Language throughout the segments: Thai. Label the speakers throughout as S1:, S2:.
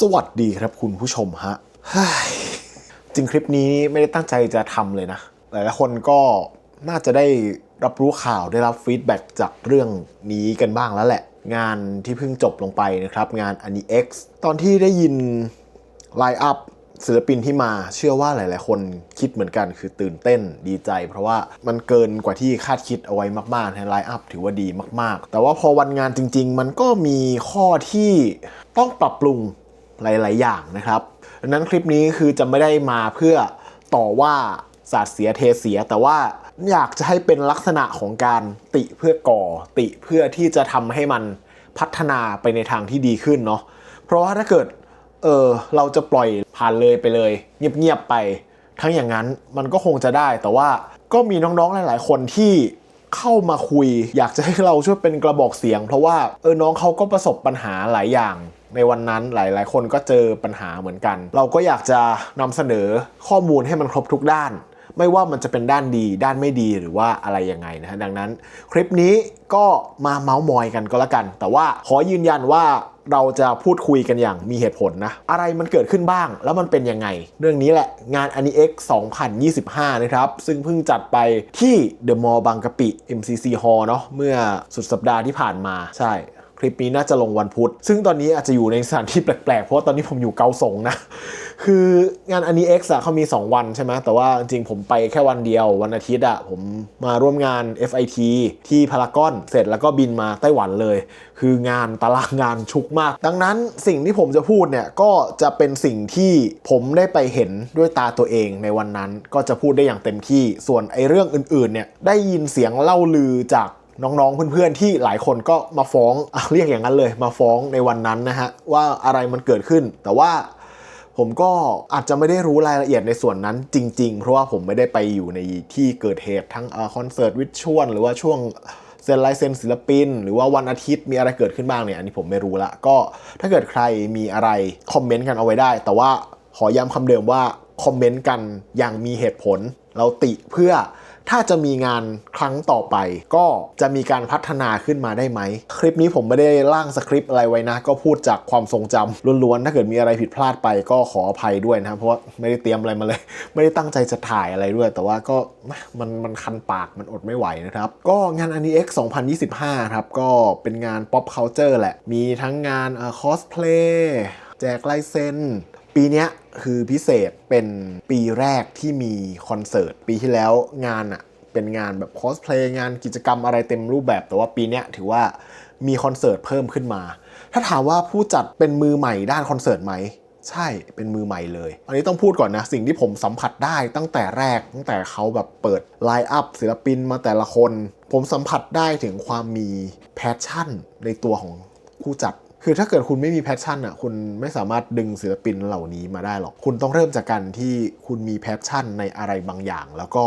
S1: สวัสดีครับคุณผู้ชมฮะจริงคลิปนี้ไม่ได้ตั้งใจจะทำเลยนะ หลายๆคนก็น่าจะได้รับรู้ข่าวได้รับฟีดแบ็กจากเรื่องนี้กันบ้างแล้วแหละ งานที่เพิ่งจบลงไปนะครับ งาน a n i X ตอนที่ได้ยินไลน์อัพศิลปินที่มาเชื่อว่าหลาย ๆ คนคิดเหมือนกันคือตื่นเต้นดีใจ เพราะว่ามันเกินกว่าที่คาดคิดเอาไว้มากๆนะไลน์อัพถือว่าดีมาก ๆ แต่ว่าพอวันงานจริง ๆ มันก็มีข้อที่ต้องปรับปรุง หลาย ๆ อย่างนะครับดังนั้นคลิปนี้คือจะไม่ได้มาเพื่อต่อว่าสาดเสียเทเสีย แต่ว่าอยากจะให้เป็นลักษณะของการติเพื่อก่อติเพื่อที่จะทำให้มันพัฒนาไปในทางที่ดีขึ้นเนาะเพราะว่าถ้าเกิดเออเราจะปล่อยผ่านเลยไปเลย เงียบ ๆ ไป ทั้งอย่างนั้นมันก็คงจะได้ แต่ว่าก็มีน้อง ๆ หลาย ๆ คนที่เข้ามาคุย อยากจะให้เราช่วยเป็นกระบอกเสียง เพราะว่าเออน้องเขาก็ประสบปัญหาหลายอย่าง ในวันนั้นหลาย ๆ คนก็เจอปัญหาเหมือนกัน เราก็อยากจะนำเสนอข้อมูลให้มันครบทุกด้าน ไม่ว่ามันจะเป็นด้านดี ด้านไม่ดีหรือว่าอะไรยังไงนะฮะดังนั้น คลิปนี้ก็มาเมาส์มอยกันก็แล้วกัน แต่ว่าขอยืนยันว่าเราจะพูดคุยกันอย่างมีเหตุผลนะ อะไรมันเกิดขึ้นบ้าง แล้วมันเป็นยังไง เรื่องนี้แหละงาน a n i X 2025 นะครับ ซึ่งเพิ่งจัดไปที่ The Mall บางกะปิ MCC Hall เนาะเมื่อสุดสัปดาห์ที่ผ่านมาใช่ คลิปนี้น่าจะลงวันพุธ ซึ่งตอนนี้อาจจะอยู่ในสถานที่แปลกๆ เพราะว่าตอนนี้ผมอยู่เกาสงนะ คืองานอันนี้ X อะเขามี 2 วันใช่ไหมแต่ว่าจริงๆผมไปแค่วันเดียว วันอาทิตย์อะผมมาร่วมงาน FIT ที่พารากอนเสร็จแล้วก็บินมาไต้หวันเลย คืองานตารางงานชุกมาก ดังนั้นสิ่งที่ผมจะพูดเนี่ยก็จะเป็นสิ่งที่ผมได้ไปเห็นด้วยตาตัวเองในวันนั้นก็จะพูดได้อย่างเต็มที่ส่วนไอ้เรื่องอื่นๆเนี่ยได้ยินเสียงเล่าลือจาก น้องๆ เพื่อนๆ ที่หลายคนก็มาฟ้องเรียกอย่างนั้นเลย มาฟ้องในวันนั้นนะฮะว่าอะไรมันเกิดขึ้น แต่ว่าผมก็อาจจะไม่ได้รู้รายละเอียดในส่วนนั้นจริง ๆ เพราะว่าผมไม่ได้ไปอยู่ในที่เกิดเหตุทั้งคอนเสิร์ตวิชวลหรือว่าช่วงเซ็นลายเซ็นศิลปิน หรือว่าวันอาทิตย์มีอะไรเกิดขึ้นบ้างเนี่ยอันนี้ผมไม่รู้ละก็ถ้าเกิดใครมีอะไรคอมเมนต์กันเอาไว้ได้ แต่ว่าขอย้ำคำเดิมว่าคอมเมนต์กันอย่างมีเหตุผล เราติเพื่อ ถ้าจะมีงานครั้งต่อไป ก็จะมีการพัฒนาขึ้นมาได้ไหม คลิปนี้ผมไม่ได้ร่างสคริปต์อะไรไว้นะ ก็พูดจากความทรงจำล้วนๆ ถ้าเกิดมีอะไรผิดพลาดไปก็ขออภัยด้วยนะ เพราะว่าไม่ได้เตรียมอะไรมาเลย ไม่ได้ตั้งใจจะถ่ายอะไรด้วย แต่ว่าก็มันมันคันปากมันอดไม่ไหวนะครับ ก็งาน a n i X 2025 ครับ ก็เป็นงาน pop culture แหละ มีทั้งงานคอสเพลย์แจกลายเซ็น ปีนี้คือพิเศษเป็นปีแรกที่มีคอนเสิร์ต ปีที่แล้วงานอะเป็นงานแบบคอสเพลย์งานกิจกรรมอะไรเต็มรูปแบบ แต่ว่าปีนี้ถือว่ามีคอนเสิร์ตเพิ่มขึ้นมา ถ้าถามว่าผู้จัดเป็นมือใหม่ด้านคอนเสิร์ตไหมใช่เป็นมือใหม่เลย อันนี้ต้องพูดก่อนนะ สิ่งที่ผมสัมผัสได้ตั้งแต่แรก ตั้งแต่เขาแบบเปิดไลน์อัพศิลปินมาแต่ละคน ผมสัมผัสได้ถึงความมีแพชชั่นในตัวของผู้จัด คือถ้าเกิดคุณไม่มีแพชชั่นอะคุณไม่สามารถดึงศิลปินเหล่านี้มาได้หรอก คุณต้องเริ่มจากการที่คุณมีแพชชั่นในอะไรบางอย่าง แล้วก็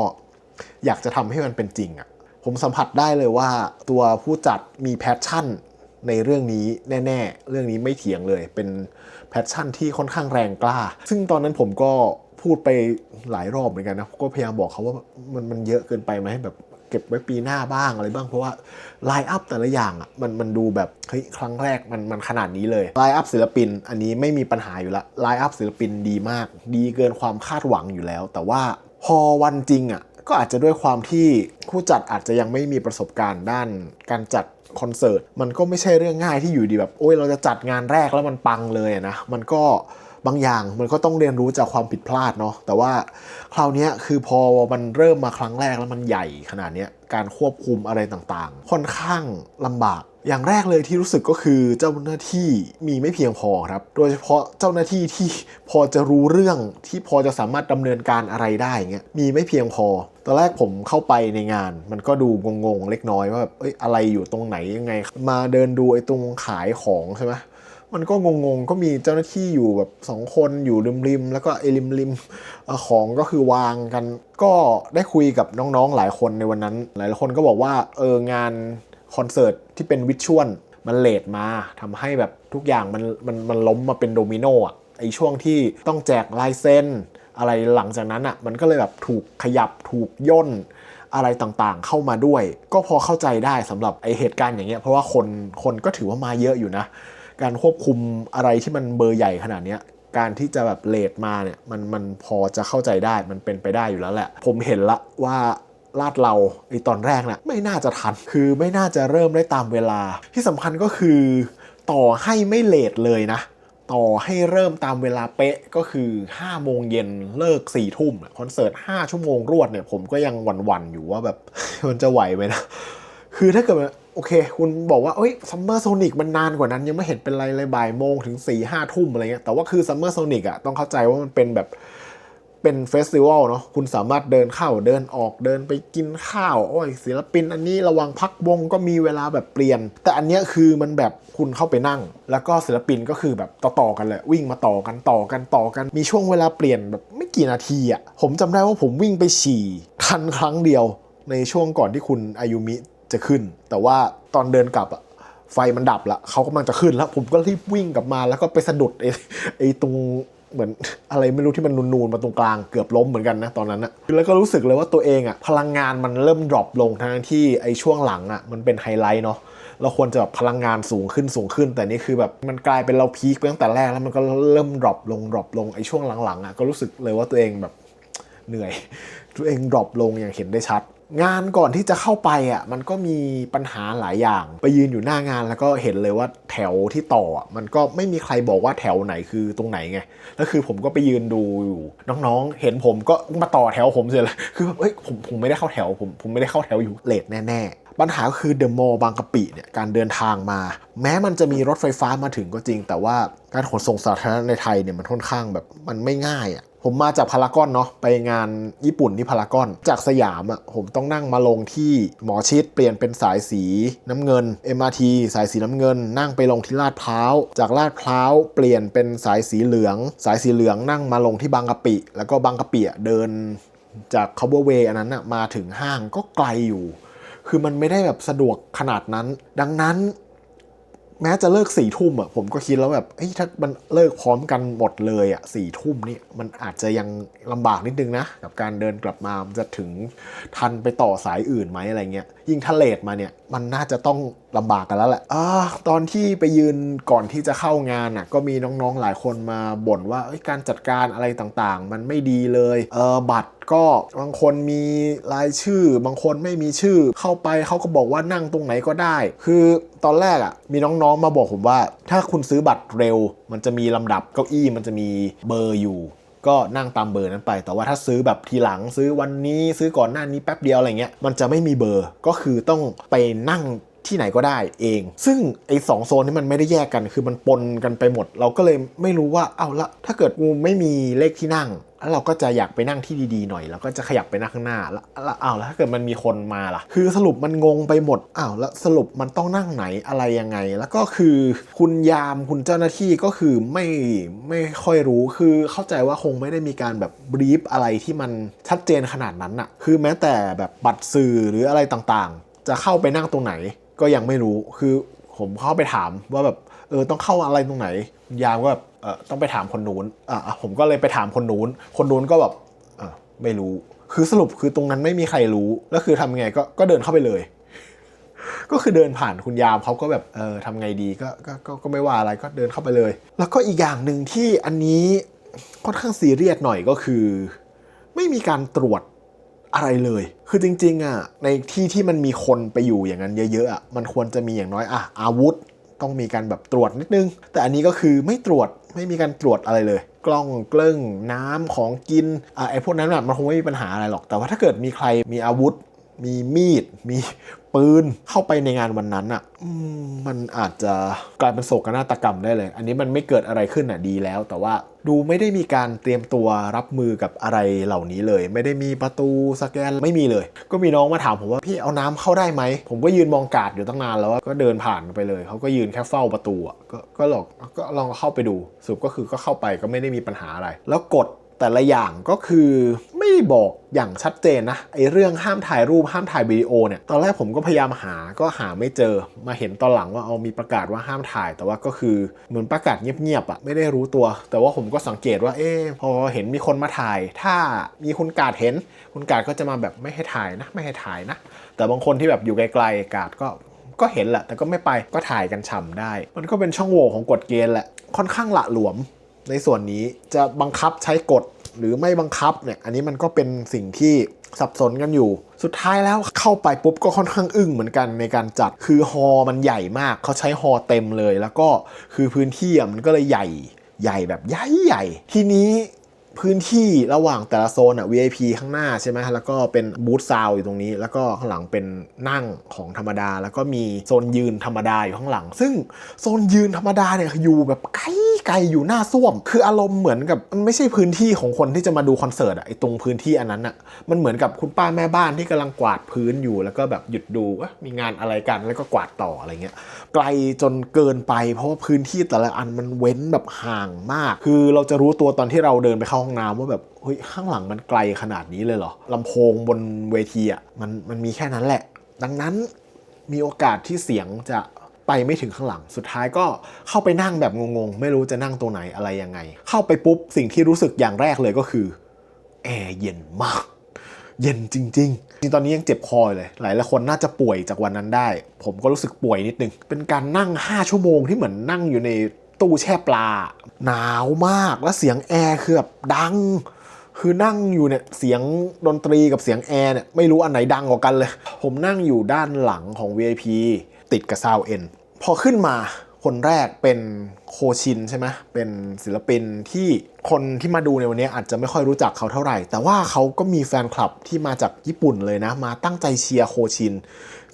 S1: อยากจะทำให้มันเป็นจริงอะผมสัมผัสได้เลยว่าตัวผู้จัดมีแพชชั่นในเรื่องนี้แน่ ๆ เรื่องนี้ไม่เถียงเลย เป็นแพชชั่นที่ค่อนข้างแรงกล้า ซึ่งตอนนั้นผมก็พูดไปหลายรอบเหมือนกันนะ ก็พยายามบอกเขาว่ามันมันเยอะเกินไปไหมแบบ เก็บไว้ปีหน้าบ้างอะไรบ้างเพราะว่าไลน์อัพแต่ละอย่างอะมันมันดูแบบเฮ้ยครั้งแรกมันมันขนาดนี้เลยไลน์อัพศิลปิน อันนี้ไม่มีปัญหาอยู่ละไลน์อัพศิลปินดีมาก ดีเกินความคาดหวังอยู่แล้ว แต่ว่าพอวันจริงอะก็อาจจะด้วยความที่ผู้จัดอาจจะยังไม่มีประสบการณ์ด้านการจัดคอนเสิร์ตมันก็ไม่ใช่เรื่องง่ายที่อยู่ดีแบบ โอ้ยเราจะจัดงานแรกแล้วมันปังเลยนะ มันก็ บางอย่างมันก็ต้องเรียนรู้จากความผิดพลาดเนาะแต่ว่าคราวนี้คือพอมันเริ่มมาครั้งแรกแล้วมันใหญ่ขนาดนี้การควบคุมอะไรต่างๆ ค่อนข้างลำบาก อย่างแรกเลยที่รู้สึกก็คือเจ้าหน้าที่มีไม่เพียงพอครับ โดยเฉพาะเจ้าหน้าที่ที่พอจะรู้เรื่องที่พอจะสามารถดำเนินการอะไรได้เงี้ยมีไม่เพียงพอตอนแรกผมเข้าไปในงาน มันก็ดูงงๆเล็กน้อยว่าแบบเอ้ยอะไรอยู่ตรงไหนยังไง มาเดินดูไอ้ตรงขายของใช่ไหม มันก็งงๆ ก็มีเจ้าหน้าที่อยู่แบบสองคนอยู่ริมๆ แล้วก็ไอ้ริมๆ ของก็คือวางกัน ก็ได้คุยกับน้องๆ หลายคนในวันนั้น หลายคนก็บอกว่า เอองานคอนเสิร์ตที่เป็นวิชวลมันเลทมาทำให้แบบทุกอย่างมันมันมันล้มมาเป็นโดมิโนอะไอช่วงที่ต้องแจกลายเซ็นอะไรหลังจากนั้นอะมันก็เลยแบบถูกขยับถูกย่นอะไรต่างๆเข้ามาด้วย ก็พอเข้าใจได้สำหรับไอเหตุการณ์อย่างเงี้ยเพราะว่าคนคนก็ถือว่ามาเยอะอยู่นะ การควบคุมอะไรที่มันเบอร์ใหญ่ขนาดเนี้ยการที่จะแบบเลทมาเนี่ยมันมันพอจะเข้าใจได้มันเป็นไปได้อยู่แล้วแหละ ผมเห็นละว่าลาดเราไอตอนแรกนะ่ะไม่น่าจะทัน คือไม่น่าจะเริ่มได้ตามเวลา ที่สำคัญก็คือ ต่อให้ไม่เลทเลยนะ ต่อให้เริ่มตามเวลาเป๊ะก็คือ 5 โมงเย็นเลิก4ี่ทุ่มคอนเสิร์ต 5 ชั่วโมงรวดเนี่ยผมก็ยังหวั่นๆอยู่ว่าแบบมันจะไหวไหมนะ คือถ้าเกิด โอเค คุณบอกว่าเอ้ยซัมเมอร์โซนิกมันนานกว่านั้น ยังไม่เห็นเป็นไรเลยบ่ายโมงถึง4ี่ห้าทุ่มอะไรเงี้ยแต่ว่าคือซัมเมอร์โซนิกอะต้องเข้าใจว่ามันเป็นแบบเป็นเฟสติวัลเนาะคุณสามารถเดินเข้าเดินออกเดินไปกินข้าว โอ้ยศิลปินอันนี้ระวังพักวงก็มีเวลาแบบเปลี่ยน แต่อันเนี้ยคือมันแบบคุณเข้าไปนั่ง แล้วก็ศิลปินก็คือแบบต่อๆกันเลย วิ่งมาต่อกันต่อกันต่อกันมีช่วงเวลาเปลี่ยนแบบไม่กี่นาทีอะผมจำได้ว่าผมวิ่งไปฉี่ทันครั้งเดียวในช่วงก่อนที่คุณอายุมิ จะขึ้น แต่ว่าตอนเดินกลับอะไฟมันดับละเขากำลังจะขึ้นแล้ว ผมก็รีบวิ่งกลับมาแล้วก็ไปสะดุดไอ้ไอ้ตรงเหมือนอะไรไม่รู้ที่มันนูนๆมาตรงกลางเกือบล้มเหมือนกันนะตอนนั้นอะแล้วก็รู้สึกเลยว่าตัวเองอะพลังงานมันเริ่มดรอปลงทั้งที่ไอ้ช่วงหลังอะมันเป็นไฮไลท์เนาะเราควรจะแบบพลังงานสูงขึ้นสูงขึ้น แต่นี่คือแบบมันกลายเป็นเราพีคไปตั้งแต่แรกแล้วมันก็เริ่มดรอปลงดรอปลงไอ้ช่วงหลังๆอะก็รู้สึกเลยว่าตัวเองแบบเหนื่อย ตัวเองดรอปลงอย่างเห็นได้ชัด งานก่อนที่จะเข้าไปอะมันก็มีปัญหาหลายอย่าง ไปยืนอยู่หน้างานแล้วก็เห็นเลยว่าแถวที่ต่ออะมันก็ไม่มีใครบอกว่าแถวไหนคือตรงไหนไงแล้วคือผมก็ไปยืนดูอยู่น้องๆ เห็นผมก็มาต่อแถวผมเสียเลยคือเอ้ยผมผมไม่ได้เข้าแถวผมผมไม่ได้เข้าแถวอยู่เลทแน่ๆ ปัญหาก็คือเดอะมอลล์บางกะปิเนี่ยการเดินทางมา แม้มันจะมีรถไฟฟ้ามาถึงก็จริง แต่ว่าการขนส่งสาธารณะในไทยเนี่ยมันค่อนข้างแบบมันไม่ง่ายอะ ผมมาจากพารากอนเนาะไปงานญี่ปุ่นที่พารากอน จากสยามอะ่ะผมต้องนั่งมาลงที่หมอชิดเปลี่ยนเป็นสายสีน้ำเงิน MRT สายสีน้ำเงิน นั่งไปลงที่ลาดพร้าวจากลาดพร้าวเปลี่ยนเป็นสายสีเหลือง สายสีเหลืองนั่งมาลงที่บางกะปิ แล้วก็บางกะปิเดินจากคาร์บเวย์อันนั้นอะมาถึงห้างก็ไกลอยู่ คือมันไม่ได้แบบสะดวกขนาดนั้น ดังนั้น แม้จะเลิกสี่ทุ่มอะผมก็คิดแล้วแบบเฮ้ยถ้ามันเลิกพร้อมกันหมดเลยอะสี่ทุ่มนี่มันอาจจะยังลำบากนิดนึงนะ กับการเดินกลับมามจะถึงทันไปต่อสายอื่นไหมอะไรเงี้ยยิ่งทะเลทมาเนี่ยมันน่าจะต้อง ลำบากกันแล้วแหละอตอนที่ไปยืนก่อนที่จะเข้างานอะก็มีน้องๆหลายคนมาบ่นว่าการจัดการอะไรต่างๆ มันไม่ดีเลยเออบัตรก็บางคนมีรายชื่อ บางคนไม่มีชื่อเข้าไปเขาก็บอกว่านั่งตรงไหนก็ได้ คือตอนแรกอะ่ะมีน้องๆมาบอกผมว่า ถ้าคุณซื้อบัตรเร็ว มันจะมีลำดับเก้าอี้มันจะมีเบอร์อยู่ก็นั่งตามเบอร์นั้นไป แต่ว่าถ้าซื้อแบบทีหลังซื้อวันนี้ซื้อก่อนหน้านี้แป๊บเดียวอะไรเงี้ย มันจะไม่มีเบอร์ ก็คือต้องไปนั่ง ที่ไหนก็ได้เอง ซึ่งไอ้สองโซนนี้มันไม่ได้แยกกัน คือมันปนกันไปหมด เราก็เลยไม่รู้ว่าเอาละถ้าเกิดกูไม่มีเลขที่นั่งแล้วเราก็จะอยากไปนั่งที่ดีๆหน่อย แล้วก็จะขยับไปนั่งข้างหน้าแล้วแล้วอ้าวแล้วถ้าเกิดมันมีคนมาล่ะ คือสรุปมันงงไปหมดอ้าวแล้วสรุปมันต้องนั่งไหนอะไรยังไง แล้วก็คือคุณยามคุณเจ้าหน้าที่ก็คือไม่ไม่ค่อยรู้คือเข้าใจว่าคงไม่ได้มีการแบบบรีฟอะไรที่มันชัดเจนขนาดนั้นอะคือแม้แต่แบบบัตรสื่อหรืออะไรต่างๆ จะเข้าไปนั่งตรงไหน ก็ยังไม่รู้คือผมเข้าไปถามว่าแบบเออต้องเข้าอะไรตรงไหน ยามก็แบบเออต้องไปถามคนนู้นอะผมก็เลยไปถามคนนู้น คนนู้นก็แบบอะไม่รู้ คือสรุปคือตรงนั้นไม่มีใครรู้แล้วคือทำไงก็ก็เดินเข้าไปเลย ก็คือเดินผ่านคุณยามเขาก็แบบเออทำไงดีก็ก็ก็ก็ไม่ว่าอะไรก็เดินเข้าไปเลย แล้วก็อีกอย่างหนึ่งที่อันนี้ค่อนข้างซีเรียสหน่อยก็คือ ไม่มีการตรวจ อะไรเลย คือจริงๆอะในที่ที่มันมีคนไปอยู่อย่างนั้นเยอะๆอะมันควรจะมีอย่างน้อยอะอาวุธต้องมีการแบบตรวจนิดนึง แต่อันนี้ก็คือไม่ตรวจไม่มีการตรวจอะไรเลย กล้องเกล้งน้ำของกินอะไอ้พวกนั้นแบบมันคงไม่มีปัญหาอะไรหรอกแต่ว่าถ้าเกิดมีใครมีอาวุธ มีมีด มีปืนเข้าไปในงานวันนั้นอะมันอาจจะกลายเป็นโศกนาฏกรรมได้เลย อันนี้มันไม่เกิดอะไรขึ้นอะดีแล้ว แต่ว่าดูไม่ได้มีการเตรียมตัวรับมือกับอะไรเหล่านี้เลย ไม่ได้มีประตูสแกนไม่มีเลย ก็มีน้องมาถามผมว่าพี่เอาน้ำเข้าได้ไหม ผมก็ยืนมองกาดอยู่ตั้งนานแล้วก็เดินผ่านไปเลย เขาก็ยืนแค่เฝ้าประตูอะก็ก็หลอกก็ลองเข้าไปดูสรุปก็คือก็เข้าไปก็ไม่ได้มีปัญหาอะไร แล้วกด แต่ละอย่างก็คือไม่บอกอย่างชัดเจนนะไอเรื่องห้ามถ่ายรูปห้ามถ่ายวิดีโอเนี่ยตอนแรกผมก็พยายามหาก็หาไม่เจอมาเห็นตอนหลังว่าเอามีประกาศว่าห้ามถ่าย แต่ว่าก็คือเหมือนประกาศเงียบๆอะ่ะไม่ได้รู้ตัว แต่ว่าผมก็สังเกตว่าเอ๊พอเห็นมีคนมาถ่าย ถ้ามีคุณกาดเห็น คุณกาดก็จะมาแบบไม่ให้ถ่ายนะไม่ให้ถ่ายนะ แต่บางคนที่แบบอยู่ไกลๆกาดก็ก็เห็นแหละแต่ก็ไม่ไปก็ถ่ายกันฉ่ำได้ มันก็เป็นช่องโหว่ของกฎเกณฑ์แหละค่อนข้างละหลวม ในส่วนนี้จะบังคับใช้กฎหรือไม่บังคับเนี่ยอันนี้มันก็เป็นสิ่งที่สับสนกันอยู่ สุดท้ายแล้วเข้าไปปุ๊บก็ค่อนข้างอึ้งเหมือนกันในการจัดคือฮอมันใหญ่มากเขาใช้ฮอเต็มเลย แล้วก็คือพื้นที่มันก็เลยใหญ่ใหญ่แบบใหญ่ใหญ่ ทีนี้ พื้นที่ระหว่างแต่ละโซนอะ VIP ข้างหน้าใช่ไหมแล้วก็เป็นบูธซาวอยู่ตรงนี้ แล้วก็ข้างหลังเป็นนั่งของธรรมดา แล้วก็มีโซนยืนธรรมดาอยู่ข้างหลัง ซึ่งโซนยืนธรรมดาเนี่ยอยู่แบบไกลไกลอยู่หน้าส้วม คืออารมณ์เหมือนกับมันไม่ใช่พื้นที่ของคนที่จะมาดูคอนเสิร์ตอะไอตรงพื้นที่อันนั้นอะมันเหมือนกับคุณป้าแม่บ้านที่กำลังกวาดพื้นอยู่แล้วก็แบบหยุดดูว่ามีงานอะไรกันแล้วก็กวาดต่ออะไรเงี้ยไกลจนเกินไป เพราะว่าพื้นที่แต่ละอันมันเว้นแบบห่างมาก คือเราจะรู้ตัวตอนที่เราเดินไปเข้าห้องน้ำว่าแบบเฮ้ยข้างหลังมันไกลขนาดนี้เลยเหรอลำโพงบนเวทีอะมันมันมีแค่นั้นแหละ ดังนั้นมีโอกาสที่เสียงจะไปไม่ถึงข้างหลัง สุดท้ายก็เข้าไปนั่งแบบงงๆ ไม่รู้จะนั่งตรงไหนอะไรยังไง เข้าไปปุ๊บสิ่งที่รู้สึกอย่างแรกเลยก็คือแอร์เย็นมาก เย็นจริงๆจริงตอนนี้ยังเจ็บคอยเลย หลายหลายคนน่าจะป่วยจากวันนั้นได้ ผมก็รู้สึกป่วยนิดนึง เป็นการนั่ง 5 ชั่วโมงที่เหมือนนั่งอยู่ใน ตู้แช่ปลา หนาวมากแล้วเสียงแอร์คือแบบดัง คือนั่งอยู่เนี่ยเสียงดนตรีกับเสียงแอร์เนี่ยไม่รู้อันไหนดังกว่ากันเลย ผมนั่งอยู่ด้านหลังของ VIP ติดกับซาวเอ็นพอขึ้นมาคนแรกเป็นโคชินใช่ไหมเป็นศิลปินที่คนที่มาดูในวันนี้อาจจะไม่ค่อยรู้จักเขาเท่าไหร่ แต่ว่าเขาก็มีแฟนคลับที่มาจากญี่ปุ่นเลยนะ มาตั้งใจเชียร์โคชิน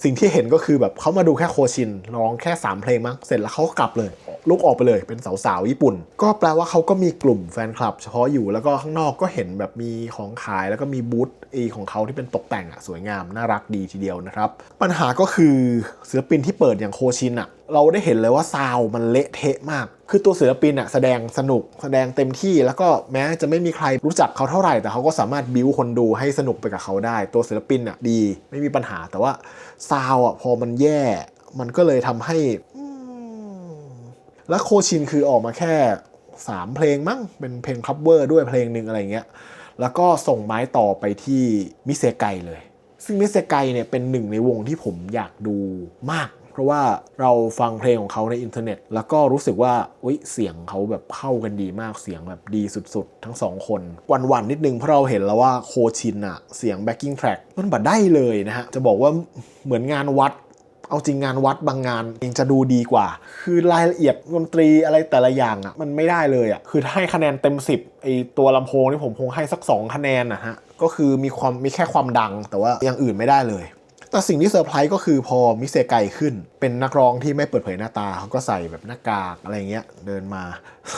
S1: สิ่งที่เห็นก็คือแบบเขามาดูแค่โคชินร้องแค่ 3 เพลงมั้งเสร็จแล้วเขาก็กลับเลย ลุกออกไปเลยเป็นสาวๆญี่ปุ่น ก็แปลว่าเขาก็มีกลุ่มแฟนคลับ เฉพาะอยู่แล้วก็ข้างนอกก็เห็นแบบมีของขายแล้วก็มีบูธเอของเขาที่เป็นตกแต่งอะสวยงามน่ารักดีทีเดียวนะครับ ปัญหาก็คือศิลปินที่เปิดอย่างโคชินอะเราได้เห็นเลยว่าซาวมันเละเทะมากคือตัวศิลปินอะแสดงสนุกแสดงเต็มที่ แล้วก็แม้จะไม่มีใครรู้จักเขาเท่าไหร่ แต่เขาก็สามารถบิวคนดูให้สนุกไปกับเขาได้ ตัวศิลปินอะดี ไม่มีปัญหาแต่ว่าซาวอะพอมันแย่ มันก็เลยทำให้แล้วโคชินคือออกมาแค่ 3 เพลงมั้งเป็นเพลงคัฟเวอร์ด้วยเพลงหนึ่งอะไรเงี้ยแล้วก็ส่งไม้ต่อไปที่มิเซไกเลย ซึ่งมิเซไกเนี่ยเป็นหนึ่งในวงที่ผมอยากดูมาก เพราะว่าเราฟังเพลงของเขาในอินเทอร์เน็ต แล้วก็รู้สึกว่าอุ๊ยเสียงเขาแบบเข้ากันดีมากเสียงแบบดีสุดๆ ทั้งสองคนวันๆนิดนึงเพราะเราเห็นแล้วว่าโคชินอะเสียงแบ็กกิ้งแทร็กมันบัดได้เลยนะฮะ จะบอกว่าเหมือนงานวัดเอาจริงงานวัดบางงานยังจะดูดีกว่า คือรายละเอียดดนตรีอะไรแต่ละอย่างอะ่ะมันไม่ได้เลยอะ่ะคือถ้าให้คะแนนเต็ม 10ไอตัวลำโพงนี่ผมคงให้สัก 2 คะแนนนะฮะก็คือมีความมีแค่ความดังแต่ว่าอย่างอื่นไม่ได้เลย แต่สิ่งที่เซอร์ไพรส์ก็คือพอมิเซไกขึ้น เป็นนักร้องที่ไม่เปิดเผยหน้าตาเขาก็ใส่แบบหน้ากากอะไรเงี้ยเดินมา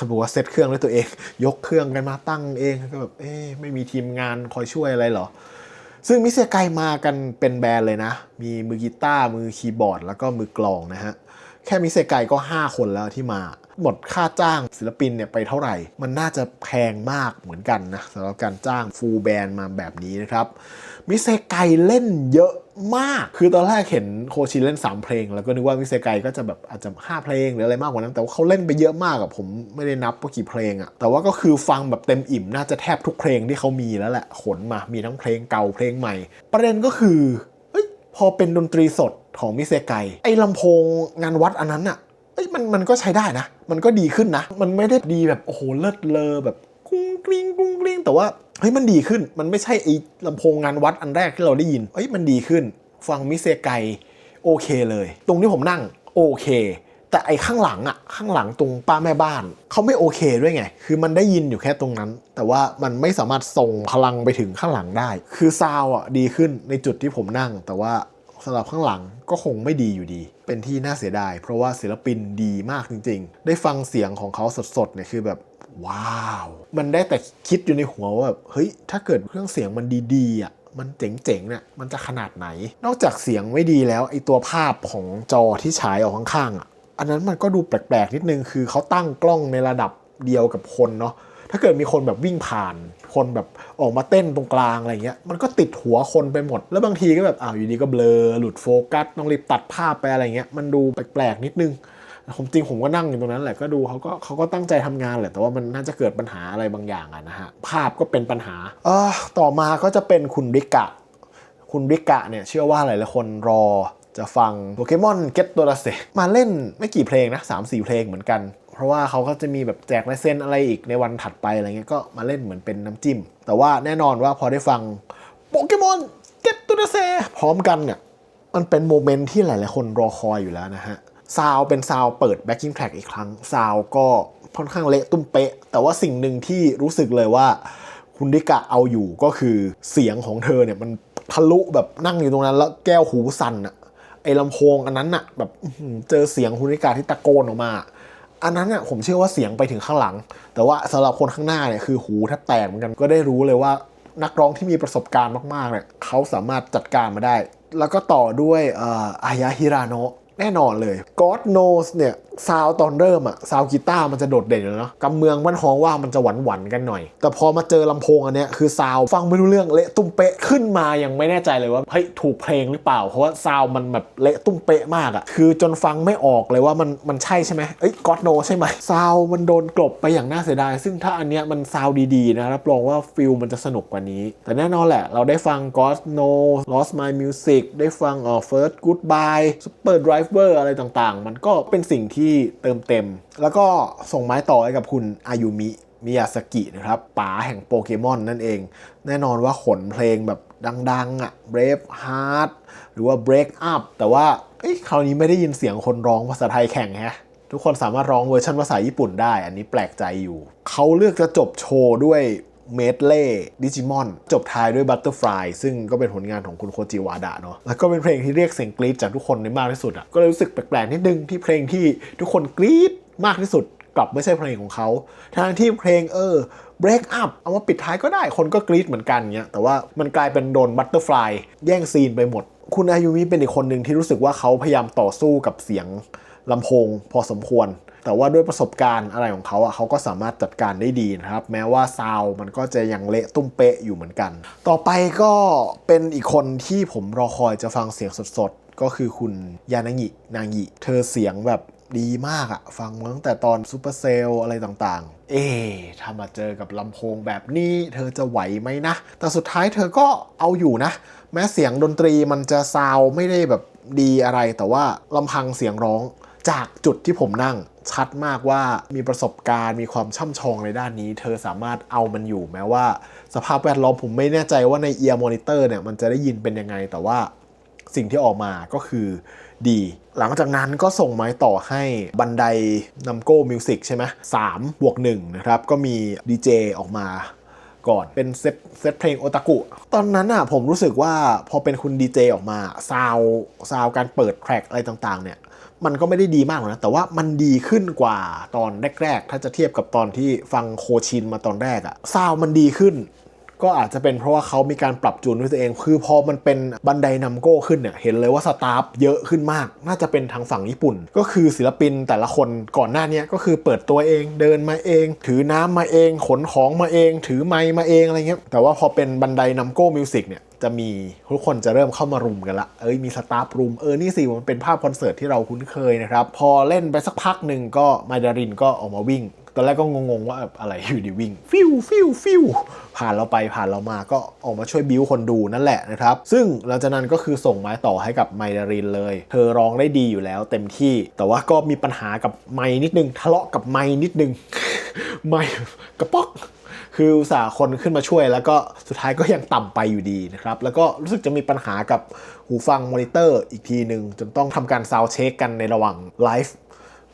S1: บอกว่าเซตเครื่องด้วยตัวเอง ยกเครื่องกันมาตั้งเองก็แบบเอ๊ไม่มีทีมงานคอยช่วยอะไรหรอ ซึ่งมิเซไกมากันเป็นแบรนด์เลยนะ มีมือกีตาร์มือคีย์บอร์ด แล้วก็มือกลองนะฮะแค่มิเซไกก็ 5 คนแล้วที่มาหมดค่าจ้างศิลปินเนี่ยไปเท่าไหร่ มันน่าจะแพงมากเหมือนกันนะสำหรับการจ้างฟูลแบนด์มาแบบนี้นะครับ มิเซไกเล่นเยอะมาก คือตอนแรกเห็นโคชินเล่น 3 เพลง แล้วก็นึกว่ามิเซไกก็จะแบบอาจจะ 5 เพลงหรืออะไรมากกว่านั้น แต่ว่าเขาเล่นไปเยอะมากอะผมไม่ได้นับว่ากี่เพลงอะแต่ว่าก็คือฟังแบบเต็มอิ่มน่าจะแทบทุกเพลงที่เขามีแล้วแหละขนมามีทั้งเพลงเก่าเพลงใหม่ ประเด็นก็คือเอ้ยพอเป็นดนตรีสดของมิเซไกไอ้ลำโพงงานวัดอันนั้นอะเอ้ยมันมันก็ใช้ได้นะ มันก็ดีขึ้นนะ มันไม่ได้ดีแบบโอ้โหเลิศเลอแบบกุ้งกริ้งกุ้งกริ้งแต่ว่า เฮ้ยมันดีขึ้นมันไม่ใช่ไอ้ลำโพงงานวัดอันแรกที่เราได้ยินเอ้ยมันดีขึ้น ฟังมิเซไกโอเคเลย ตรงที่ผมนั่งโอเค แต่ไอ้ข้างหลังอะข้างหลังตรงป้าแม่บ้านเขาไม่โอเคด้วยไง คือมันได้ยินอยู่แค่ตรงนั้น แต่ว่ามันไม่สามารถส่งพลังไปถึงข้างหลังได้ คือซาวอะดีขึ้นในจุดที่ผมนั่ง แต่ว่าสำหรับข้างหลังก็คงไม่ดีอยู่ดี เป็นที่น่าเสียดาย เพราะว่าศิลปินดีมากจริง ๆ ได้ฟังเสียงของเขาสดๆเนี่ยคือแบบ ว้าว มันได้แต่คิดอยู่ในหัวว่าแบบเฮ้ยถ้าเกิดเครื่องเสียงมันดีๆอะมันเจ๋งๆเนี่ยมันจะขนาดไหน นอกจากเสียงไม่ดีแล้วไอตัวภาพของจอที่ฉายออกข้างๆอะอันนั้นมันก็ดูแปลกๆนิดนึงคือเขาตั้งกล้องในระดับเดียวกับคนเนาะถ้าเกิดมีคนแบบวิ่งผ่าน คนแบบออกมาเต้นตรงกลางอะไรเงี้ย มันก็ติดหัวคนไปหมด แล้วบางทีก็แบบอ้าวอยู่ดีก็เบลอหลุดโฟกัส ต้องรีบตัดภาพไปอะไรเงี้ย มันดูแปลกๆนิดนึง ผมจริงผมก็นั่งอยู่ตรงนั้นแหละก็ดูเขาก็เขาก็ตั้งใจทำงานแหละแต่ว่ามันน่าจะเกิดปัญหาอะไรบางอย่างอะนะฮะภาพก็เป็นปัญหาเออต่อมาก็จะเป็นคุณริกะ คุณริกะเนี่ยเชื่อว่าหลายๆคนรอจะฟังโปเกมอนเก็ตตัวละเซมาเล่นไม่กี่เพลงนะ3-4เพลงเหมือนกัน เพราะว่าเขาก็จะมีแบบแจกลายเซ็นอะไรอีกในวันถัดไปอะไรเงี้ยก็มาเล่นเหมือนเป็นน้ำจิ้ม แต่ว่าแน่นอนว่าพอได้ฟังโปเกมอนเก็ตตัวละเซพร้อมกันเนี่ยมันเป็นโมเมนต์ที่หลาย ๆ คนรอคอยอยู่แล้วนะฮะ ซาวเป็นซาวเปิดแบ็กกิ้งแทร็กอีกครั้ง ซาวก็ค่อนข้างเละตุ้มเป๊ะ แต่ว่าสิ่งหนึ่งที่รู้สึกเลยว่า คุณดิกะเอาอยู่ก็คือเสียงของเธอเนี่ยมันทะลุแบบนั่งอยู่ตรงนั้น แล้วแก้วหูสั่นอะไอ้ลำโพงอันนั้นอะแบบเจอเสียงคุณดิกะที่ตะโกนออกมา อันนั้นอะผมเชื่อว่าเสียงไปถึงข้างหลัง แต่ว่าสำหรับคนข้างหน้าเนี่ยคือหูแทบแตกเหมือนกันก็ได้รู้เลยว่านักร้องที่มีประสบการณ์มากๆเนี่ยเขาสามารถจัดการมาได้ แล้วก็ต่อด้วยอ่ออายาฮิราโนะ แน่นอนเลย God knows เนี่ย ซาวตอนเริ่มอะซาวกีตาร์มันจะโดดเด่นอยู่แล้วเนาะกำเมืองบ้านฮ้องว่ามันจะหวั่นหวั่นๆกันหน่อย แต่พอมาเจอลำโพงอันเนี้ยคือซาวฟังไม่รู้เรื่องเละตุ้มเป๊ะขึ้นมายังไม่แน่ใจเลยว่าเฮ้ยถูกเพลงหรือเปล่า เพราะว่าซาวมันแบบเละตุ้มเป๊ะมากอะคือจนฟังไม่ออกเลยว่ามันมันใช่ใช่ไหมเอ้ย God knows ใช่ไหมซาวมันโดนกลบไปอย่างน่าเสียดาย ซึ่งถ้าอันเนี้ยมันซาวดีๆนะรับรองว่าฟิลมันจะสนุกกว่านี้ แต่แน่นอนแหละ เราได้ฟัง God No Lost My Music ได้ฟังเอ่อ First Goodbye Super Driver อะไรต่างๆ มันก็เป็นสิ่งที่เติมเต็ม แล้วก็ส่งไม้ต่อให้กับคุณอายุมิมิยาสกินะครับป๋าแห่งโปเกมอนนั่นเอง แน่นอนว่าขนเพลงแบบดังๆอะ Brave Heart หรือว่า Break Up แต่ว่าเอ้คราวนี้ไม่ได้ยินเสียงคนร้องภาษาไทยแข่งแฮะทุกคนสามารถร้องเวอร์ชันภาษาญี่ปุ่นได้ อันนี้แปลกใจอยู่ เขาเลือกจะจบโชว์ด้วย เมดเล่ดิจิมอน จบท้ายด้วย Butterfly ซึ่งก็เป็นผลงานของคุณโคจิวาดะเนาะแล้วก็เป็นเพลงที่เรียกเสียงกรี๊ดจากทุกคนได้มากที่สุดอะก็เลยรู้สึกแปลกๆนิดนึงที่เพลงที่ทุกคนกรี๊ดมากที่สุดกลับไม่ใช่เพลงของเขาทางที่เพลงเออ break up เอามาปิดท้ายก็ได้คนก็กรี๊ดเหมือนกันเงี้ยแต่ว่ามันกลายเป็นโดน Butterfly แย่งซีนไปหมด คุณอายุมิเป็นอีกคนหนึ่งที่รู้สึกว่าเขาพยายามต่อสู้กับเสียงลำโพงพอสมควร แต่ว่าด้วยประสบการณ์อะไรของเขาอะเขาก็สามารถจัดการได้ดีนะครับ แม้ว่าซาวมันก็จะยังเละตุ้มเป๊ะอยู่เหมือนกัน ต่อไปก็เป็นอีกคนที่ผมรอคอยจะฟังเสียงสดๆ ก็คือคุณยานางินางงิเธอเสียงแบบดีมากอะฟังมาตั้งแต่ตอนซูเปอร์เซลอะไรต่างๆ เอ๊ะถ้ามาเจอกับลำโพงแบบนี้ เธอจะไหวไหมนะ แต่สุดท้ายเธอก็เอาอยู่นะ แม้เสียงดนตรีมันจะซาวไม่ได้แบบดีอะไรแต่ว่าลำพังเสียงร้อง จากจุดที่ผมนั่งชัดมากว่ามีประสบการณ์มีความช่ำชองในด้านนี้ เธอสามารถเอามันอยู่แม้ว่า สภาพแวดล้อมผมไม่แน่ใจว่าในเอียร์มอนิเตอร์เนี่ยมันจะได้ยินเป็นยังไงแต่ว่าสิ่งที่ออกมาก็คือดี หลังจากนั้นก็ส่งไม้ต่อให้บันไดนัมโก้มิวสิกใช่ไหมสามบวกหนึ่งนะครับ ก็มีดีเจออกมาก่อน เป็นเซตเซตเพลงโอตากุ ตอนนั้นอะผมรู้สึกว่าพอเป็นคุณดีเจออกมาซาวซาวการเปิดแทร็กอะไรต่างๆเนี่ย มันก็ไม่ได้ดีมากหรอกนะแต่ว่ามันดีขึ้นกว่าตอนแรก ๆ ถ้าจะเทียบกับตอนที่ฟังโคชินมาตอนแรกอะซาวมันดีขึ้น ก็อาจจะเป็นเพราะว่าเขามีการปรับจูนด้วยตัวเอง คือพอมันเป็นบันไดนัมโก้ขึ้นเนี่ยเห็นเลยว่าสตาฟเยอะขึ้นมาก น่าจะเป็นทางฝั่งญี่ปุ่น ก็คือศิลปินแต่ละคนก่อนหน้านี้ก็คือเปิดตัวเองเดินมาเอง ถือน้ำมาเอง ขนของมาเอง ถือไมค์มาเองอะไรเงี้ยแต่ว่าพอเป็นบันไดนัมโก้มิวสิกเนี่ย จะมีทุกคนจะเริ่มเข้ามารุมกันละ เอ้ยมีสตาฟรุม เออ นี่สิมันเป็นภาพคอนเสิร์ตที่เราคุ้นเคยนะครับ พอเล่นไปสักพักหนึ่งก็มาดารินก็ออกมาวิ่ง ตอนแรกก็งงๆว่าอะไรอยู่ดีวิ่ง ฟิวฟิวฟิวผ่านเราไปผ่านเรามาก็ออกมาช่วยบิวคนดูนั่นแหละนะครับ ซึ่งหลังจากนั้นก็คือส่งไม้ต่อให้กับไมดารินเลย เธอร้องได้ดีอยู่แล้วเต็มที่ แต่ว่าก็มีปัญหากับไม้นิดนึง ทะเลาะกับไม้นิดนึง ไม้กระป๊อก คืออุตส่าห์คนขึ้นมาช่วย แล้วก็สุดท้ายก็ยังต่ำไปอยู่ดีนะครับ แล้วก็รู้สึกจะมีปัญหากับหูฟังมอนิเตอร์อีกทีหนึ่งจนต้องทำการซาวเช็คกันในระหว่างไลฟ์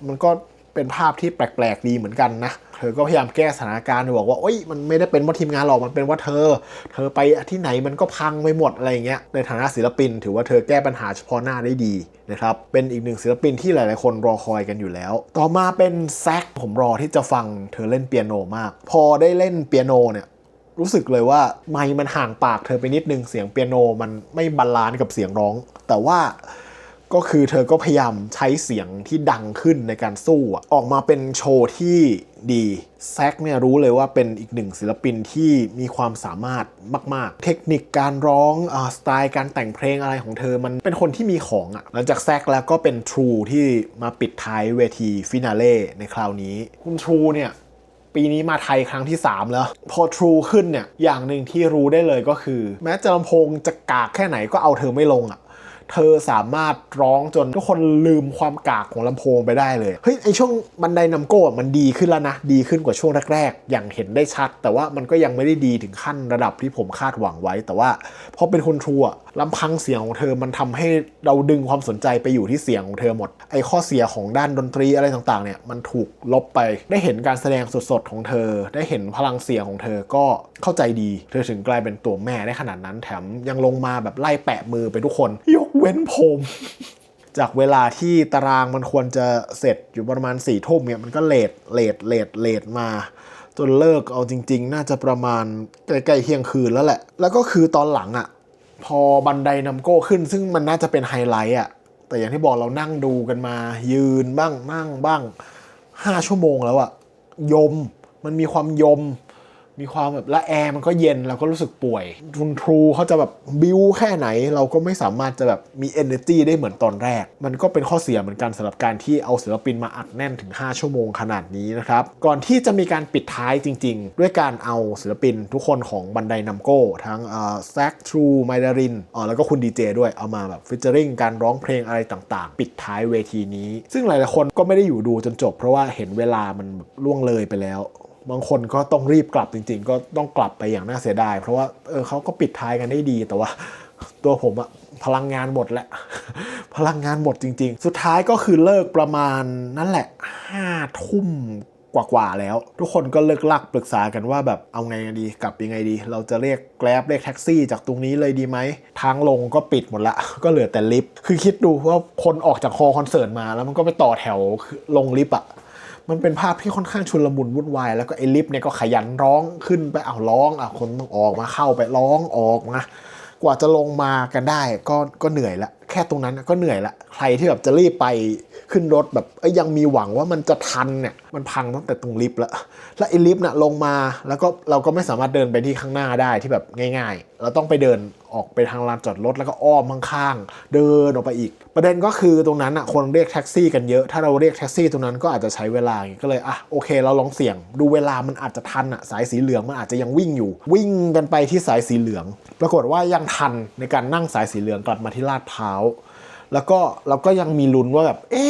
S1: มันก็ เป็นภาพที่แปลกๆดีเหมือนกันนะเธอก็พยายามแก้สถานการณ์บอกว่าโอ๊ยมันไม่ได้เป็นว่าทีมงานหรอกมันเป็นว่าเธอ เธอไปที่ไหนมันก็พังไปหมดอะไรเงี้ยในฐานะศิลปิน ถือว่าเธอแก้ปัญหาเฉพาะหน้าได้ดีนะครับเป็นอีกหนึ่งศิลปินที่หลายๆ คนรอคอยกันอยู่แล้ว ต่อมาเป็นแซกผมรอที่จะฟังเธอเล่นเปียโนมาก พอได้เล่นเปียโนเนี่ยรู้สึกเลยว่าไม์มันห่างปากเธอไปนิดนึงเสียงเปียโนมันไม่บาลานซ์กับเสียงร้อง แต่ว่า ก็คือเธอก็พยายามใช้เสียงที่ดังขึ้นในการสู้ออกมาเป็นโชว์ที่ดีแซกเนี่ยรู้เลยว่าเป็นอีกหนึ่งศิลปินที่มีความสามารถมาก ๆ เทคนิคการร้องอสไตล์การแต่งเพลงอะไรของเธอมันเป็นคนที่มีของอะหลังจากแซกแล้วก็เป็น True ที่มาปิดท้ายเวทีฟินาเล่ในคราวนี้ คุณ True เนี่ยปีนี้มาไทยครั้งที่ 3 แล้ว พอ True ขึ้นเนี่ย อย่างหนึ่งที่รู้ได้เลยก็คือ แม้จะลำโพงจะกากแค่ไหนก็เอาเธอไม่ลงอะ่ะ เธอสามารถร้องจนทุกคนลืมความกากของลำโพงไปได้เลย เฮ้ยไอช่วงบันไดนำโก้อะมันดีขึ้นแล้วนะ ดีขึ้นกว่าช่วงแรก ๆ อย่างเห็นได้ชัด แต่ว่ามันก็ยังไม่ได้ดีถึงขั้นระดับที่ผมคาดหวังไว้ แต่ว่าพอเป็นคนทรูอะลำพังเสียงของเธอมันทำให้เราดึงความสนใจไปอยู่ที่เสียงของเธอหมด ไอข้อเสียของด้านดนตรีอะไรต่างๆเนี่ยมันถูกลบไป ได้เห็นการแสดงสดๆของเธอ ได้เห็นพลังเสียงของเธอก็เข้าใจดี เธอถึงกลายเป็นตัวแม่ได้ขนาดนั้นแถมยังลงมาแบบไล่แปะมือไปทุกคนยกเว้นผม จากเวลาที่ตารางมันควรจะเสร็จอยู่ประมาณสี่ทุ่มเนี่ยมันก็เลทเลทเลทเลทมา จนเลิกเอาจริง ๆ น่าจะประมาณใกล้ๆเที่ยงคืนแล้วแหละ แล้วก็คือตอนหลังอะ่ะ พอบันไดนำโก้ขึ้น ซึ่งมันน่าจะเป็นไฮไลท์อะแต่อย่างที่บอกเรานั่งดูกันมา ยืนบ้างนั่งบ้างห้าชั่วโมงแล้วอะยมมันมีความยม มีความแบบละแอร์มันก็เย็นเราก็รู้สึกป่วยทุนทรูเขาจะแบบบิวแค่ไหน เราก็ไม่สามารถจะแบบมี energy ได้เหมือนตอนแรก มันก็เป็นข้อเสียเหมือนกันสำหรับการที่เอาศิลปินมาอัดแน่นถึง 5 ชั่วโมงขนาดนี้นะครับ ก่อนที่จะมีการปิดท้ายจริง ๆ ด้วยการเอาศิลปินทุกคนของบันไดนัมโก้ทั้งแซคทรูไมดารินอ๋อแล้วก็คุณดีเจด้วยเอามาแบบฟิชเจอริงการร้องเพลงอะไรต่างๆ ปิดท้ายเวทีนี้ ซึ่งหลายๆคนก็ไม่ได้อยู่ดูจนจบ เพราะว่าเห็นเวลามันล่วงเลยไปแล้ว บางคนก็ต้องรีบกลับจริง ๆ ก็ต้องกลับไปอย่างน่าเสียดาย เพราะว่าเออเขาก็ปิดท้ายกันได้ดีแต่ว่า ตัวผมอะพลังงานหมดแหละ พลังงานหมดจริง ๆ สุดท้ายก็คือเลิกประมาณนั่นแหละห้าทุ่มกว่าๆแล้ว ทุกคนก็เลิกลักปรึกษากันว่าแบบเอาไงดีกลับยังไงดี เราจะเรียกแกร็บเรียกแท็กซี่ จากตรงนี้เลยดีไหมทางลงก็ปิดหมดละ ก็เหลือแต่ลิฟต์คือคิดดูว่าคนออกจากฮอคอนเสิร์ตมาแล้วมันก็ไปต่อแถวลงลิฟต์อะ มันเป็นภาพที่ค่อนข้างชุลมุนวุ่นวาย แล้วก็ไอ้ลิฟต์เนี่ยก็ขยันร้องขึ้นไปเอาร้องอะคนต้องออกมาเข้าไปร้องออกมากว่าจะลงมากันได้ก็ก็เหนื่อยละแค่ตรงนั้นก็เหนื่อยละใครที่แบบจะรีบไป ขึ้นรถแบบยังมีหวังว่ามันจะทันเนี่ยมันพังตั้งแต่ตรงลิฟต์แล้วแล้วไอ้ลิฟต์น่ะลงมาแล้วก็เราก็ไม่สามารถเดินไปที่ข้างหน้าได้ที่แบบง่าย ๆ เราต้องไปเดินออกไปทางลานจอดรถแล้วก็อ้อมข้างๆเดินออกไปอีก ประเด็นก็คือตรงนั้นอะคนเรียกแท็กซี่กันเยอะ ถ้าเราเรียกแท็กซี่ตรงนั้นก็อาจจะใช้เวลาก็เลยอะโอเค เราลองเสี่ยง ดูเวลามันอาจจะทันอะสายสีเหลืองมันอาจจะยังวิ่งอยู่ วิ่งกันไปที่สายสีเหลือง ปรากฏว่ายังทันในการนั่งสายสีเหลืองกลับมาที่ลาดพร้าว แล้วก็เราก็ยังมีลุ้นว่าแบบ เอ๊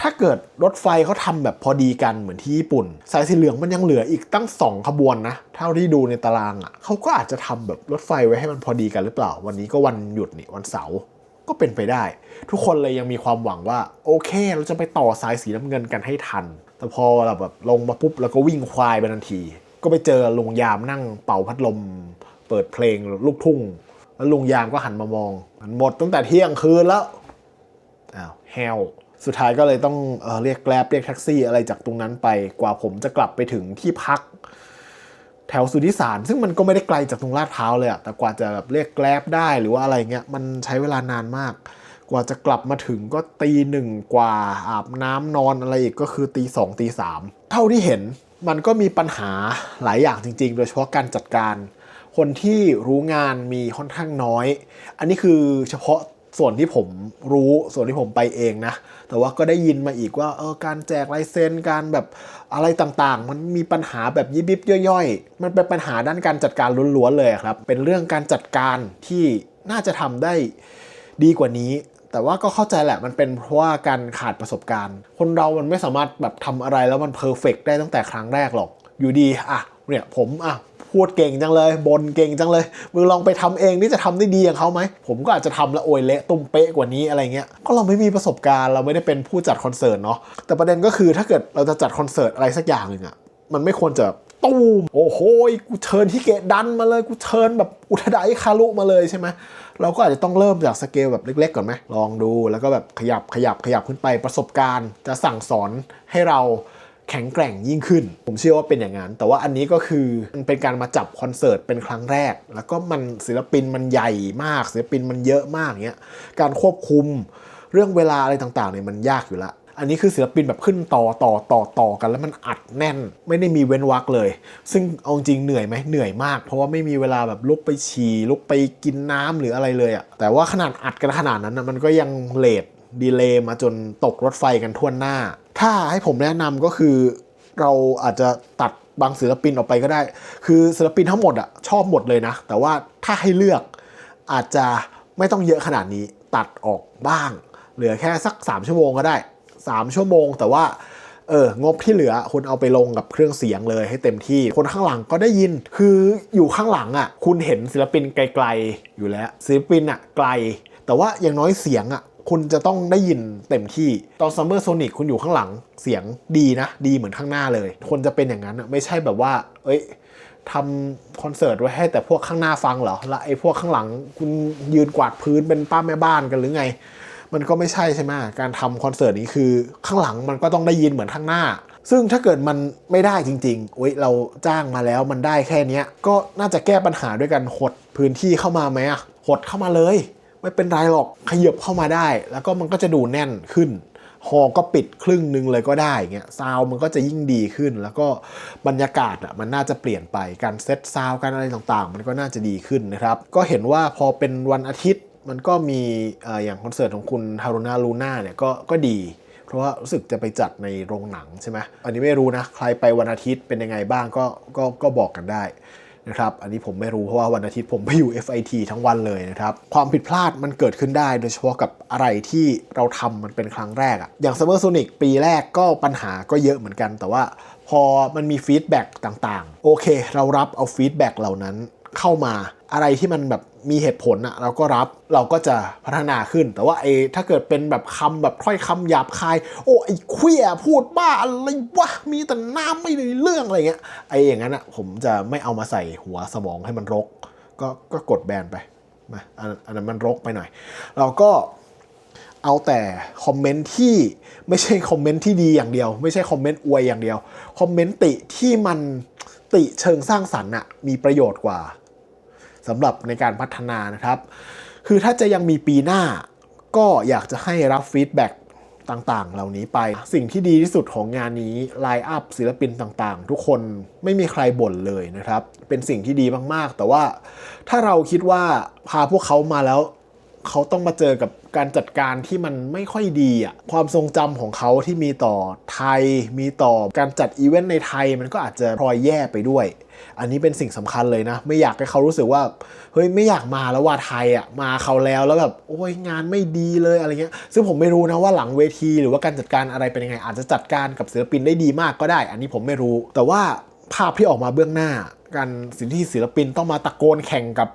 S1: ถ้าเกิดรถไฟเขาทำแบบพอดีกันเหมือนที่ญี่ปุ่น สายสีเหลืองมันยังเหลืออีกตั้งสองขบวนนะ เท่าที่ดูในตารางอะ่ะเขาก็อาจจะทำแบบรถไฟไว้ให้มันพอดีกันหรือเปล่า วันนี้ก็วันหยุดนี่วันเสาร์ก็เป็นไปได้ ทุกคนเลยยังมีความหวังว่า โอเค เราจะไปต่อสายสีน้ำเงินกันให้ทัน แต่พอเราแบบลงมาปุ๊บเราก็วิ่งควายไปทันที ก็ไปเจอลุงยามนั่งเป่าพัดลม เปิดเพลงลูกทุ่ง แล้วลุงยามก็หันมามอง มันหมดตั้งแต่เที่ยงคืนแล้วอ้าวแฮวสุดท้ายก็เลยต้องเออเรียกแกร็บเรียกแท็กซี่อะไรจากตรงนั้นไปกว่าผมจะกลับไปถึงที่พัก แถวสุทธิสาร ซึ่งมันก็ไม่ได้ไกลจากตรงลาดพร้าวเลยอะแต่กว่าจะแบบเรียกแกร็บได้หรือว่าอะไรเงี้ยมันใช้เวลานานมาก กว่าจะกลับมาถึงก็ตีหนึ่งกว่าอาบน้ำนอนอะไรอีกก็คือตีสองตีสามเท่าที่เห็นมันก็มีปัญหาหลายอย่างจริง ๆ โดยเฉพาะการจัดการ คนที่รู้งานมีค่อนข้างน้อย อันนี้คือเฉพาะส่วนที่ผมรู้ส่วนที่ผมไปเองนะ แต่ว่าก็ได้ยินมาอีกว่าเออการแจกลายเซ็นการแบบอะไรต่างๆ มันมีปัญหาแบบยิบยิบย่อยๆ มันเป็นปัญหาด้านการจัดการล้วนๆเลยครับ เป็นเรื่องการจัดการที่น่าจะทำได้ดีกว่านี้ แต่ว่าก็เข้าใจแหละมันเป็นเพราะว่าการขาดประสบการณ์ คนเรามันไม่สามารถแบบทำอะไรแล้วมันเพอร์เฟกได้ตั้งแต่ครั้งแรกหรอกอยู่ดีอะเนี่ยผมอะ พูดเก่งจังเลยบนเก่งจังเลยมึงลองไปทำเองนี่จะทำได้ดีอย่างเขาไหมผมก็อาจจะทำแล้วโอยเละตุ้มเป๊ะกว่านี้อะไรเงี้ยก็เราไม่มีประสบการณ์เราไม่ได้เป็นผู้จัดคอนเสิร์ตเนาะแต่ประเด็นก็คือถ้าเกิดเราจะจัดคอนเสิร์ตอะไรสักอย่างหนึ่งอะมันไม่ควรจะตูมโอ้โหกูเชิญที่เกดันมาเลยกูเชิญแบบอุทดายคารุมาเลยใช่ไหมเราก็อาจจะต้องเริ่มจากสเกลแบบเล็กๆก่อนไหมลองดูแล้วก็แบบขยับขยับขยับขึ้นไปประสบการณ์ จะสั่งสอนให้เรา แข็งแกร่งยิ่งขึ้น ผมเชื่อว่าเป็นอย่างนั้น แต่ว่าอันนี้ก็คือมันเป็นการมาจับคอนเสิร์ตเป็นครั้งแรก แล้วก็มันศิลปินมันใหญ่มาก ศิลปินมันเยอะมากเงี้ย การควบคุมเรื่องเวลาอะไรต่างๆเนี่ยมันยากอยู่ละอันนี้คือศิลปินแบบขึ้นต่อต่อต่อต่อกันแล้วมันอัดแน่น ไม่ได้มีเว้นวักเลย ซึ่งเอาจริงเหนื่อยไหมเหนื่อยมาก เพราะว่าไม่มีเวลาแบบลุกไปฉี่ลุกไปกินน้ำหรืออะไรเลยอะแต่ว่าขนาดอัดกันขนาดนั้นนะมันก็ยังเลท ดีเลย์มาจนตกรถไฟกันทั่วหน้า ถ้าให้ผมแนะนำก็คือเราอาจจะตัดบางศิลปินออกไปก็ได้ คือศิลปินทั้งหมดอะชอบหมดเลยนะ แต่ว่าถ้าให้เลือกอาจจะไม่ต้องเยอะขนาดนี้ตัดออกบ้าง เหลือแค่สัก 3 ชั่วโมงก็ได้ 3 ชั่วโมง แต่ว่าเอองบที่เหลือคุณเอาไปลงกับเครื่องเสียงเลยให้เต็มที่ คนข้างหลังก็ได้ยิน คืออยู่ข้างหลังอะคุณเห็นศิลปินไกลๆอยู่แล้วศิลปินอะไกล แต่ว่าอย่างน้อยเสียงอะ คุณจะต้องได้ยินเต็มที่ตอน Summer Sonic คุณอยู่ข้างหลังเสียงดีนะ ดีเหมือนข้างหน้าเลย คนจะเป็นอย่างนั้นอะไม่ใช่แบบว่า เอ้ยทำคอนเสิร์ตไว้ให้แต่พวกข้างหน้าฟังเหรอแล้วไอ้พวกข้างหลังคุณยืนกวาดพื้นเป็นป้าแม่บ้านกันหรือไง มันก็ไม่ใช่ใช่ไหมการทำคอนเสิร์ตนี้คือข้างหลังมันก็ต้องได้ยินเหมือนข้างหน้า ซึ่งถ้าเกิดมันไม่ได้จริงๆโอ๊ยเราจ้างมาแล้วมันได้แค่นี้ก็น่าจะแก้ปัญหาด้วยกันหดพื้นที่เข้ามาไหมอะหดเข้ามาเลย ไม่เป็นไรหรอกขยับเข้ามาได้ แล้วก็มันก็จะดูแน่นขึ้นฮอก็ปิดครึ่งหนึงเลยก็ได้เงี้ยซาวมันก็จะยิ่งดีขึ้น แล้วก็บรรยากาศอะมันน่าจะเปลี่ยนไปการเซตซาวการอะไรต่างๆ มันก็น่าจะดีขึ้นนะครับ ก็เห็นว่าพอเป็นวันอาทิตย์มันก็มีเอ่ออย่างคอนเสิร์ตของคุณฮารุนาลูน่าเนี่ยก็ก็ดี เพราะว่ารู้สึกจะไปจัดในโรงหนังใช่ไหมอันนี้ไม่รู้นะ ใครไปวันอาทิตย์เป็นยังไงบ้างก็ก็ก็บอกกันได้ นะครับอันนี้ผมไม่รู้เพราะว่าวันอาทิตย์ผมไปอยู่ FIT ทั้งวันเลยนะครับความผิดพลาดมันเกิดขึ้นได้ โดยเฉพาะกับอะไรที่เราทำมันเป็นครั้งแรกอะอย่าง Summer Sonic ปีแรกก็ปัญหาก็เยอะเหมือนกัน แต่ว่าพอมันมีฟีดแบ็กต่างๆ โอเค เรารับเอาฟีดแบ็กเหล่านั้น เข้ามาอะไรที่มันแบบมีเหตุผลอะเราก็รับเราก็จะพัฒนาขึ้น แต่ว่าไอ้ถ้าเกิดเป็นแบบคำแบบถ้อยคำหยาบคาย โอ้ไอ้เควียพูดบ้าอะไรวะมีแต่น้ำไม่ได้เรื่องอะไรเงี้ยไอ้อย่างนั้นอะผมจะไม่เอามาใส่หัวสมองให้มันรก ก็ก็กดแบนไปมาอันนั้นมันรกไปหน่อย เราก็เอาแต่คอมเมนต์ที่ไม่ใช่คอมเมนต์ที่ดีอย่างเดียว ไม่ใช่คอมเมนต์อวยอย่างเดียวคอมเมนต์ติที่มันติเชิงสร้างสรรค์อะมีประโยชน์กว่า สำหรับในการพัฒนานะครับ คือถ้าจะยังมีปีหน้า ก็อยากจะให้รับฟีดแบ็กต่างๆ เหล่านี้ไป สิ่งที่ดีที่สุดของงานนี้ไลน์อัพศิลปินต่างๆ ทุกคนไม่มีใครบ่นเลยนะครับ เป็นสิ่งที่ดีมากๆ แต่ว่าถ้าเราคิดว่าพาพวกเขามาแล้ว เขาต้องมาเจอกับการจัดการที่มันไม่ค่อยดีอะความทรงจำของเขาที่มีต่อไทย มีต่อการจัดอีเวนต์ในไทยมันก็อาจจะพลอยแย่ไปด้วย อันนี้เป็นสิ่งสำคัญเลยนะ ไม่อยากให้เขารู้สึกว่า เฮ้ย ไม่อยากมาแล้วว่าไทยอะมาเขาแล้วแล้วแบบโอ้ยงานไม่ดีเลยอะไรเงี้ย ซึ่งผมไม่รู้นะว่าหลังเวที หรือว่าการจัดการอะไรเป็นยังไง อาจจะจัดการกับศิลปินได้ดีมากก็ได้ อันนี้ผมไม่รู้ แต่ว่าภาพที่ออกมาเบื้องหน้าการสิ่งที่ศิลปินต้องมาตะโกนแข่งกับ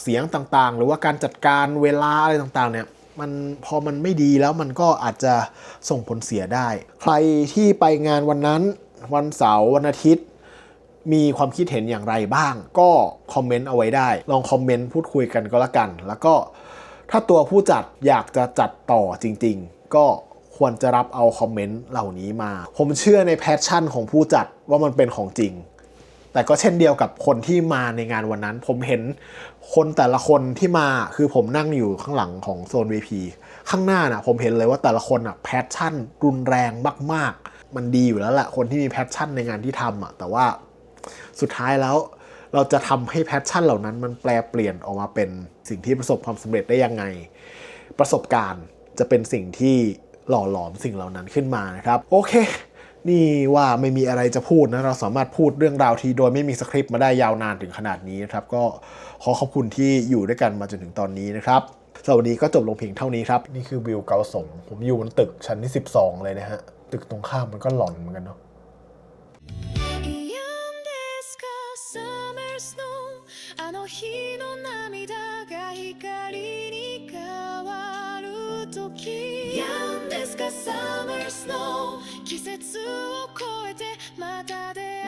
S1: เสียงต่างๆ หรือว่าการจัดการเวลาอะไรต่างๆเนี่ยมันพอมันไม่ดีแล้วมันก็อาจจะส่งผลเสียได้ ใครที่ไปงานวันนั้นวันเสาร์วันอาทิตย์ มีความคิดเห็นอย่างไรบ้าง ก็คอมเมนต์เอาไว้ได้ ลองคอมเมนต์พูดคุยกันก็แล้วกัน แล้วก็ถ้าตัวผู้จัดอยากจะจัดต่อจริง ๆ ก็ควรจะรับเอาคอมเมนต์เหล่านี้มา ผมเชื่อในแพชชั่นของผู้จัดว่ามันเป็นของจริง แต่ก็เช่นเดียวกับคนที่มาในงานวันนั้น ผมเห็น คนแต่ละคนที่มาคือผมนั่งอยู่ข้างหลังของโซน VP ข้างหน้าน่ะผมเห็นเลยว่าแต่ละคนอะแพชชั่นรุนแรงมาก ๆ มันดีอยู่แล้วแหละคนที่มีแพชชั่นในงานที่ทำอะแต่ว่าสุดท้ายแล้วเราจะทำให้แพชชั่นเหล่านั้นมันแปลเปลี่ยนออกมาเป็นสิ่งที่ประสบความสำเร็จได้ยังไง ประสบการณ์จะเป็นสิ่งที่หล่อหลอมสิ่งเหล่านั้นขึ้นมานะครับ โอเค นี่ว่าไม่มีอะไรจะพูดนะ เราสามารถพูดเรื่องราวที่โดยไม่มีสคริปต์มาได้ยาวนานถึงขนาดนี้นะครับ ก็ขอขอบคุณที่อยู่ด้วยกันมาจนถึงตอนนี้นะครับสวัสดีก็จบลงเพียงเท่านี้ครับ นี่คือวิวเกาสงผมอยู่บนตึกชั้นที่ 12 เลยนะฮะตึกตรงข้ามมันก็หลอนเหมือนกันเนาะ
S2: 嫌ですか Summer Snow あの日の涙が光に変わる時嫌ですか Summer Snow 季 節を越えてまた出会う